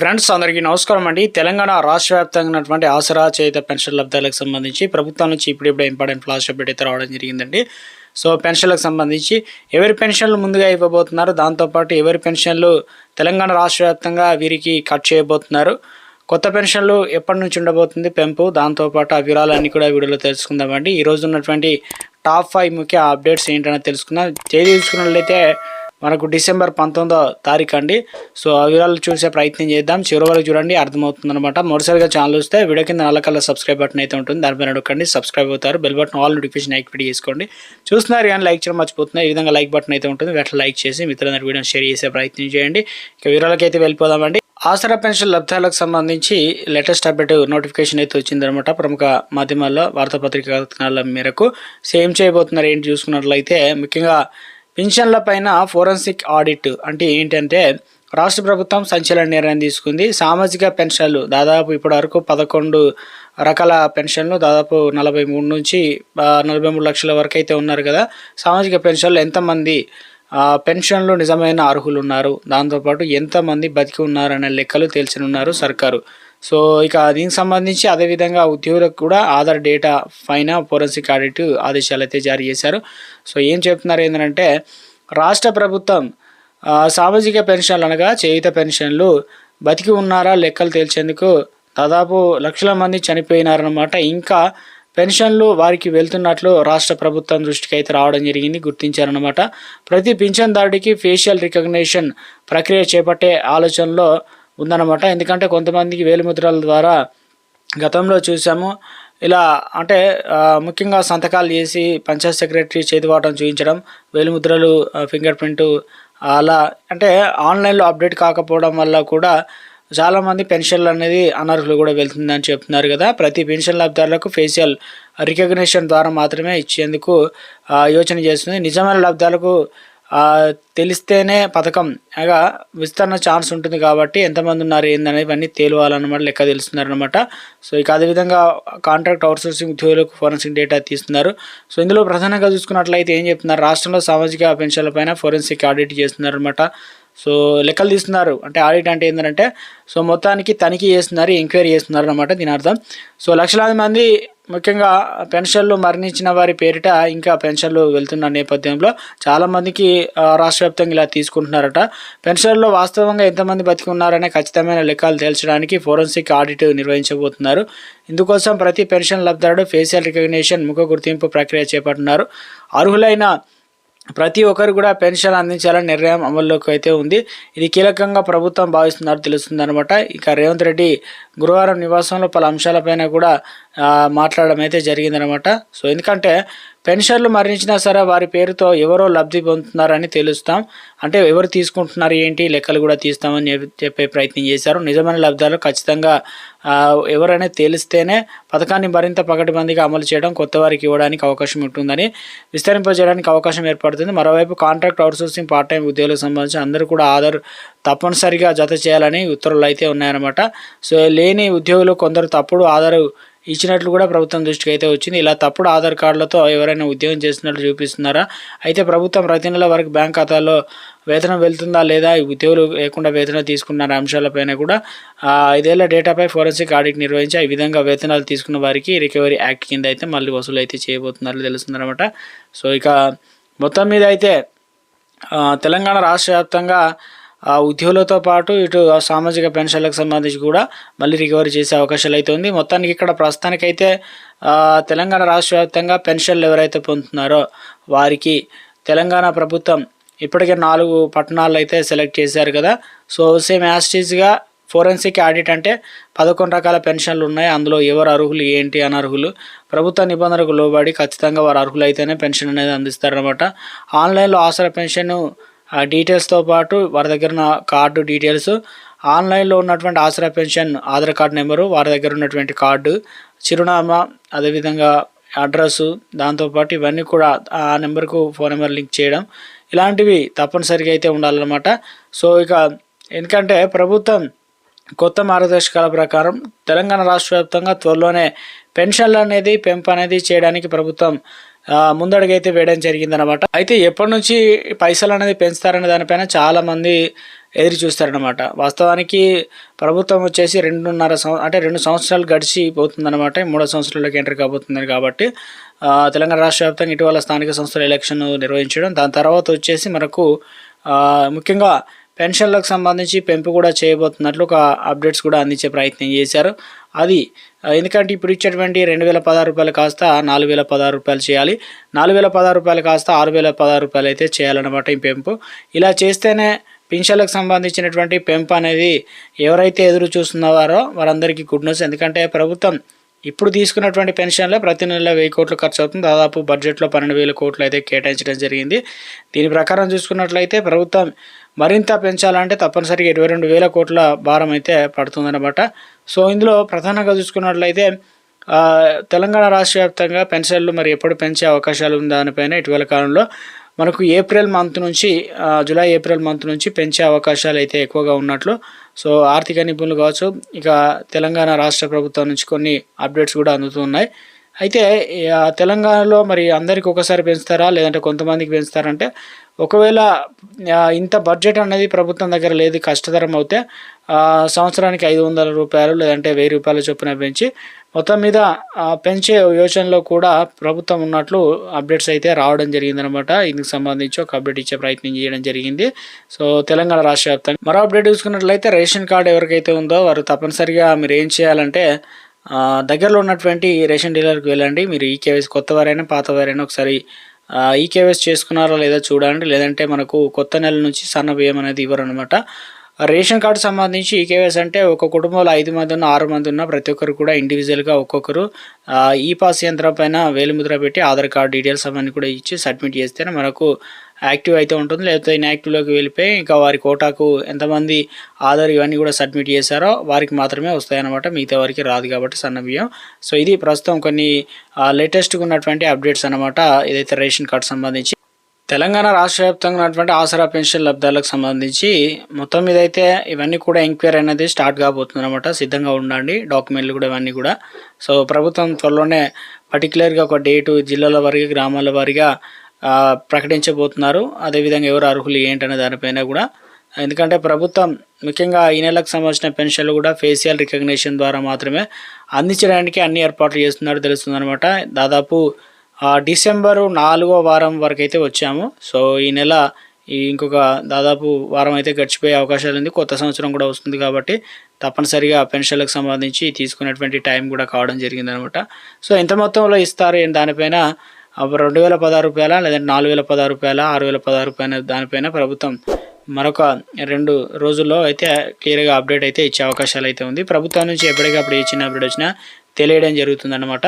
Friends అందరికీ నమస్కారం అండి. తెలంగాణ రాష్ట్ర వ్యాప్తంగా ఉన్నటువంటి ఆసరా చేత పెన్షన్ లబ్ధాలకు సంబంధించి ప్రభుత్వం నుంచి ఇప్పుడిప్పుడే ఇంపార్టెంట్ ఫ్లాష్ అప్డేట్ అయితే రావడం జరిగిందండి. సో పెన్షన్లకు సంబంధించి ఎవరి పెన్షన్లు ముందుగా ఇవ్వబోతున్నారు? దాంతోపాటు ఎవరి పెన్షన్లు తెలంగాణ రాష్ట్ర వ్యాప్తంగా వీరికి కట్ చేయబోతున్నారు? కొత్త పెన్షన్లు ఎప్పటి నుంచి ఉండబోతుంది పెంపు? దాంతోపాటు ఆ వివరాలన్నీ కూడా వీడియోలో తెలుసుకుందామండి. ఈ రోజు ఉన్నటువంటి టాప్ ఫైవ్ ముఖ్య అప్డేట్స్ ఏంటనేది తెలుసుకుందాం. తేదీ మనకు డిసెంబర్ పంతొమ్మిదో తారీఖు అండి. సో ఆ వివరాలు చూసే ప్రయత్నం చేద్దాం. చివరి వరకు చూడండి అర్థమవుతుంది అనమాట మొదటిసారిగా ఛానల్ వస్తే వీడియో కింద నల్ల కలర్ సబ్స్క్రైబ్ బటన్ అయితే ఉంటుంది దానిపైన నొక్కండి సబ్స్క్రైబ్ అవుతారు. Bell button all notification activate చేసుకోండి. చూస్తున్నారు కానీ లైక్ చేయడం మర్చిపోతున్నారు. ఈ విధంగా లైక్ బటన్ అయితే ఉంటుంది. వెంటనే లైక్ చేసి మిత్రులందరూ వీడియో షేర్ చేసే ప్రయత్నం చేయండి. ఇక వివరాలకైతే అయితే వెళ్ళిపోదామండి. ఆసరా పెన్షన్ లబ్ధాలకు సంబంధించి లేటెస్ట్ అప్డేట్ నోటిఫికేషన్ అయితే వచ్చిందనమాట ప్రముఖ మాధ్యమాల్లో వార్తాపత్రిక కథనాల మేరకు. సేమ్ చేయబోతున్నారు ఏంటి చూసుకున్నట్లయితే ముఖ్యంగా పింఛన్ల పైన ఫోరెన్సిక్ ఆడిట్ అంటే ఏంటంటే రాష్ట్ర ప్రభుత్వం సంచలన నిర్ణయం తీసుకుంది. సామాజిక పెన్షన్లు దాదాపు ఇప్పటి వరకు పదకొండు రకాల పెన్షన్లు దాదాపు నలభై మూడు నుంచి నలభై మూడు లక్షల వరకు అయితే ఉన్నారు కదా. సామాజిక పెన్షన్లు ఎంతమంది పెన్షన్లు నిజమైన అర్హులు ఉన్నారు దాంతోపాటు ఎంతమంది బతికి ఉన్నారనే లెక్కలు తెలిసినున్నారు సర్కారు. సో ఇక దీనికి సంబంధించి అదేవిధంగా ఉద్యోగులకు కూడా ఆధార్ డేటా పైన ఫోరెన్సిక్ ఆడిట్ ఆదేశాలు అయితే జారీ చేశారు. సో ఏం చెప్తున్నారు ఏంటంటే రాష్ట్ర ప్రభుత్వం సామాజిక పెన్షన్లు అనగా చేయుత పెన్షన్లు బతికి ఉన్నారా లెక్కలు తేల్చేందుకు దాదాపు లక్షల మంది చనిపోయినారన్నమాట. ఇంకా పెన్షన్లు వారికి వెళ్తున్నట్లు రాష్ట్ర ప్రభుత్వం దృష్టికి అయితే రావడం జరిగింది గుర్తించారనమాట ప్రతి పింఛన్దారుడికి ఫేషియల్ రికగ్నేషన్ ప్రక్రియ చేపట్టే ఆలోచనలో ఉందన్నమాట. ఎందుకంటే కొంతమందికి వేలిముద్రల ద్వారా గతంలో చూసాము ఇలా అంటే ముఖ్యంగా సంతకాలు చేసి పంచాయత్ సెక్రటరీ చేతివాటం చూపించడం వేలిముద్రలు ఫింగర్ ప్రింట్ అలా అంటే ఆన్లైన్లో అప్డేట్ కాకపోవడం వల్ల కూడా చాలామంది పెన్షన్లు అనేది అనర్హులు కూడా వెళ్తుందని చెప్తున్నారు కదా. ప్రతి పెన్షన్ లబ్ధారులకు ఫేషియల్ రికగ్నిషన్ ద్వారా మాత్రమే ఇచ్చేందుకు యోచన చేస్తుంది. నిజమైన లబ్ధాలకు తెలిస్తేనే పథకం. అనగా విస్తరణ ఛాన్స్ ఉంటుంది కాబట్టి ఎంతమంది ఉన్నారు ఏందనేది అన్నీ తేలువాలన్నమాట లెక్క తెలుస్తున్నారనమాట సో ఇక అదేవిధంగా కాంట్రాక్ట్ అవుట్సోర్సింగ్ ఉద్యోగులకు ఫోరెన్సిక్ డేటా తీస్తున్నారు. సో ఇందులో ప్రధానంగా చూసుకున్నట్లయితే ఏం చెప్తున్నారు రాష్ట్రంలో సామాజిక పెన్షన్లపైన ఫోరెన్సిక్ ఆడిట్ చేస్తున్నారనమాట సో లెక్కలు తీస్తున్నారు. అంటే ఆడిట్ అంటే ఏంటంటే సో మొత్తానికి తనిఖీ చేస్తున్నారు ఎంక్వైరీ చేస్తున్నారు అనమాట దీని అర్థం. సో లక్షలాది మంది ముఖ్యంగా పెన్షన్లు మరణించిన వారి పేరిట ఇంకా పెన్షన్లు వెళ్తున్న నేపథ్యంలో చాలామందికి రాష్ట్ర వ్యాప్తంగా ఇలా తీసుకుంటున్నారట. పెన్షన్లో వాస్తవంగా ఎంతమంది బతికి ఉన్నారనే ఖచ్చితమైన లెక్కలు తేల్చడానికి ఫోరెన్సిక్ ఆడిట్ నిర్వహించబోతున్నారు. ఇందుకోసం ప్రతి పెన్షన్ లబ్ధారుడు ఫేషియల్ రికగ్నిషన్ ముఖ గుర్తింపు ప్రక్రియ చేపడుతున్నారు. అర్హులైన ప్రతి ఒక్కరు కూడా పెన్షన్ అందించాలని నిర్ణయం అమల్లోకి అయితే ఉంది. ఇది కీలకంగా ప్రభుత్వం భావిస్తున్నారు తెలుస్తుంది అనమాట ఇక రేవంత్ రెడ్డి గురువారం నివాసంలో పలు అంశాలపైన కూడా మాట్లాడడం అయితే జరిగిందనమాట సో ఎందుకంటే పెన్షన్లు మరణించినా సరే వారి పేరుతో ఎవరో లబ్ధి పొందుతున్నారని తెలుస్తాం. అంటే ఎవరు తీసుకుంటున్నారు ఏంటి లెక్కలు కూడా తీస్తామని చెప్పి- చెప్పే ప్రయత్నం చేశారు. నిజమైన లబ్ధాలు ఖచ్చితంగా ఎవరైనా తెలిస్తేనే పథకాన్ని మరింత పకడ్బందీగా అమలు చేయడం కొత్త వారికి ఇవ్వడానికి అవకాశం ఉంటుందని విస్తరింపజేయడానికి అవకాశం ఏర్పడుతుంది. మరోవైపు కాంట్రాక్ట్ అవుట్సోర్సింగ్ పార్ట్ టైం ఉద్యోగులకు సంబంధించి అందరూ కూడా ఆధార్ తప్పనిసరిగా జత చేయాలని ఉత్తర్వులు అయితే ఉన్నాయన్నమాట. సో లేని ఉద్యోగులు కొందరు తప్పుడు ఆధార్ ఇచ్చినట్లు కూడా ప్రభుత్వం దృష్టికి అయితే వచ్చింది. ఇలా తప్పుడు ఆధార్ కార్డులతో ఎవరైనా ఉద్యోగం చేస్తున్నట్లు చూపిస్తున్నారా? అయితే ప్రభుత్వం ప్రతి నెల వరకు బ్యాంక్ ఖాతాలో వేతనం వెళ్తుందా లేదా? ఉద్యోగులు లేకుండా వేతనం తీసుకున్న అంశాలపైన కూడా ఐదేళ్ళ డేటాపై ఫోరెన్సిక్ ఆడిట్ నిర్వహించి ఈ విధంగా వేతనాలు తీసుకున్న వారికి రికవరీ యాక్ట్ కింద అయితే మళ్ళీ వసూలు అయితే చేయబోతున్నారు తెలుస్తుందన్నమాట. సో ఇక మొత్తం మీద అయితే తెలంగాణ రాష్ట్ర వ్యాప్తంగా ఆ ఉద్యోగులతో పాటు ఇటు సామాజిక పెన్షన్లకు సంబంధించి కూడా మళ్ళీ రికవరీ చేసే అవకాశాలు అయితే ఉంది. మొత్తానికి ఇక్కడ ప్రస్తుతానికైతే తెలంగాణ రాష్ట్ర వ్యాప్తంగా పెన్షన్లు ఎవరైతే పొందుతున్నారో వారికి తెలంగాణ ప్రభుత్వం ఇప్పటికే నాలుగు పట్టణాలు అయితే సెలెక్ట్ చేశారు కదా. సో సేమ్ యాస్టీజ్గా ఫోరెన్సిక్ ఆడిట్ అంటే పదకొండు రకాల పెన్షన్లు ఉన్నాయి. అందులో ఎవరు అర్హులు ఏంటి అనర్హులు? ప్రభుత్వ నిబంధనలకు లోబడి ఖచ్చితంగా వారు అర్హులు అయితేనే పెన్షన్ అనేది అందిస్తారనమాట ఆన్లైన్లో ఆసరా పెన్షన్ ఆ డీటెయిల్స్తో పాటు వారి దగ్గర ఉన్న కార్డు డీటెయిల్స్ ఆన్లైన్లో ఉన్నటువంటి Aasara pension Aadhaar card number వారి దగ్గర ఉన్నటువంటి కార్డు చిరునామా అదేవిధంగా అడ్రస్సు దాంతోపాటు ఇవన్నీ కూడా ఆ నెంబర్కు ఫోన్ నెంబర్ లింక్ చేయడం ఇలాంటివి తప్పనిసరిగా అయితే ఉండాలన్నమాట. సో ఇక ఎందుకంటే ప్రభుత్వం కొత్త మార్గదర్శకాల ప్రకారం తెలంగాణ రాష్ట్ర వ్యాప్తంగా త్వరలోనే పెన్షన్లు అనేది పెంపు అనేది చేయడానికి ప్రభుత్వం ముందడుగైతే వేయడం జరిగిందనమాట అయితే ఎప్పటి నుంచి పైసలు అనేది పెంచుతారనే దానిపైన చాలామంది ఎదురు చూస్తారనమాట వాస్తవానికి ప్రభుత్వం వచ్చేసి రెండున్నర సంవ అంటే రెండు సంవత్సరాలు గడిచి పోతుందన్నమాట. మూడో సంవత్సరాలకు ఎంటర్ కాబోతుంది కాబట్టి తెలంగాణ రాష్ట్ర వ్యాప్తంగా ఇటీవల స్థానిక సంస్థల ఎలక్షన్ నిర్వహించడం దాని తర్వాత వచ్చేసి మనకు ముఖ్యంగా పెన్షన్లకు సంబంధించి పెంపు కూడా చేయబోతున్నట్లు ఒక అప్డేట్స్ కూడా అందించే ప్రయత్నం చేశారు. అది. ఎందుకంటే ఇప్పుడు ఇచ్చేటువంటి రెండు వేల పదహారు రూపాయలు కాస్త నాలుగు వేల పదహారు రూపాయలు చేయాలి. నాలుగు వేల పదహారు రూపాయలు కాస్త ఆరు వేల పదహారు రూపాయలు అయితే చేయాలన్నమాట ఈ పెంపు. ఇలా చేస్తేనే పింఛన్లకు సంబంధించినటువంటి పెంపు అనేది ఎవరైతే ఎదురు చూస్తున్నారో వారందరికీ గుడ్ న్యూస్. ఎందుకంటే ప్రభుత్వం ఇప్పుడు తీసుకున్నటువంటి పెన్షన్లో ప్రతి నెల వెయ్యి కోట్లు ఖర్చు అవుతుంది. దాదాపు బడ్జెట్లో పన్నెండు వేల కోట్లు అయితే కేటాయించడం జరిగింది. దీని ప్రకారం చూసుకున్నట్లయితే ప్రభుత్వం మరింత పెంచాలంటే తప్పనిసరిగా ఇరవై రెండు వేల కోట్ల భారం అయితే పడుతుందన్నమాట. సో ఇందులో ప్రధానంగా చూసుకున్నట్లయితే తెలంగాణ రాష్ట్ర వ్యాప్తంగా పెన్షన్లు మరి ఎప్పుడు పెంచే అవకాశాలు ఉందా దానిపైన ఇటీవల కాలంలో మనకు ఏప్రిల్ మంత్ నుంచి జూలై ఏప్రిల్ మంత్ నుంచి పెంచే అవకాశాలు అయితే ఎక్కువగా ఉన్నట్లు. సో ఆర్థిక నిపుణులు కావచ్చు ఇక తెలంగాణ రాష్ట్ర ప్రభుత్వం నుంచి కొన్ని అప్డేట్స్ కూడా అందుతున్నాయి. అయితే తెలంగాణలో మరి అందరికి ఒకసారి పెంచుతారా? లేదంటే కొంతమందికి పెంచుతారంటే ఒకవేళ ఇంత బడ్జెట్ అనేది ప్రభుత్వం దగ్గర లేదు కష్టతరం అవుతే సంవత్సరానికి ఐదు వందల రూపాయలు లేదంటే వెయ్యి రూపాయల చొప్పున పెంచి మొత్తం మీద పెంచే యోచనలో కూడా ప్రభుత్వం ఉన్నట్లు అప్డేట్స్ అయితే రావడం జరిగిందనమాట. ఇందుకు సంబంధించి ఒక అప్డేట్ ఇచ్చే ప్రయత్నం చేయడం జరిగింది. సో తెలంగాణ రాష్ట్ర వ్యాప్తంగా. మరో అప్డేట్ చూసుకున్నట్లయితే రేషన్ కార్డు ఎవరికైతే ఉందో వారు తప్పనిసరిగా మీరు ఏం చేయాలంటే దగ్గరలో ఉన్నటువంటి రేషన్ డీలర్కి వెళ్ళండి. మీరు ఈకేవైస్ కొత్త వారైనా పాత వారైనా ఒకసారి ఈకేవైస్ చేసుకున్నారో లేదో చూడండి. లేదంటే మనకు కొత్త నెల నుంచి సన్న బియ్యం అనేది ఇవ్వరు అనమాట రేషన్ కార్డు సంబంధించి ఈ అంటే ఒక కుటుంబంలో ఐదు మంది ఉన్న ఆరు మంది ఉన్న ప్రతి ఒక్కరు కూడా ఇండివిజువల్గా ఒక్కొక్కరు ఈ పాస్ యంత్రం పైన వేలిముద్ర పెట్టి ఆధార్ కార్డు డీటెయిల్స్ అవన్నీ కూడా ఇచ్చి సబ్మిట్ చేస్తేనే మనకు యాక్టివ్ అయితే ఉంటుంది. లేకపోతే ఇన్యాక్టివ్లోకి వెళ్ళిపోయి ఇంకా వారి కోటాకు ఎంతమంది ఆధార్ ఇవన్నీ కూడా సబ్మిట్ చేశారో వారికి మాత్రమే వస్తాయన్నమాట. మిగతా వారికి రాదు కాబట్టి సన్న బియ్యం. సో ఇది ప్రస్తుతం కొన్ని లేటెస్ట్గా ఉన్నటువంటి అప్డేట్స్ అనమాట ఏదైతే రేషన్ కార్డు సంబంధించి తెలంగాణ రాష్ట్ర వ్యాప్తంగా ఉన్నటువంటి ఆసరా పెన్షన్ లబ్ధాలకు సంబంధించి మొత్తం మీద అయితే ఇవన్నీ కూడా ఎంక్వైరీ అనేది స్టార్ట్ కాబోతుంది అనమాట సిద్ధంగా ఉండండి. డాక్యుమెంట్లు కూడా ఇవన్నీ కూడా. సో ప్రభుత్వం త్వరలోనే పర్టికులర్గా ఒక డేటు జిల్లాల వారిగా గ్రామాల వారిగా ప్రకటించబోతున్నారు. అదేవిధంగా ఎవరు అర్హులు ఏంటనే దానిపైన కూడా. ఎందుకంటే ప్రభుత్వం ముఖ్యంగా ఈ నెలకు సంబంధించిన పెన్షన్లు కూడా ఫేషియల్ రికగ్నిషన్ ద్వారా మాత్రమే అందించడానికి అన్ని ఏర్పాట్లు చేస్తున్నట్టు తెలుస్తుంది అనమాట దాదాపు డిసెంబరు నాలుగో వారం వరకు అయితే వచ్చాము. సో ఈ నెల ఈ ఇంకొక దాదాపు వారం అయితే గడిచిపోయే అవకాశాలు ఉంది. కొత్త సంవత్సరం కూడా వస్తుంది కాబట్టి తప్పనిసరిగా పెన్షన్లకు సంబంధించి తీసుకునేటువంటి టైం కూడా కావడం జరిగిందనమాట. సో ఎంత మొత్తంలో ఇస్తారు దానిపైన? రెండు వేల పదహారు రూపాయల? లేదంటే నాలుగు వేల పదహారు రూపాయల? ఆరు వేల పదహారు రూపాయల దానిపైన ప్రభుత్వం మరొక రెండు రోజుల్లో అయితే క్లియర్గా అప్డేట్ అయితే ఇచ్చే అవకాశాలు అయితే ఉంది. ప్రభుత్వం నుంచి ఎప్పటికప్పుడు ఏ చిన్న అప్డేట్ వచ్చినా తెలియడం జరుగుతుందన్నమాట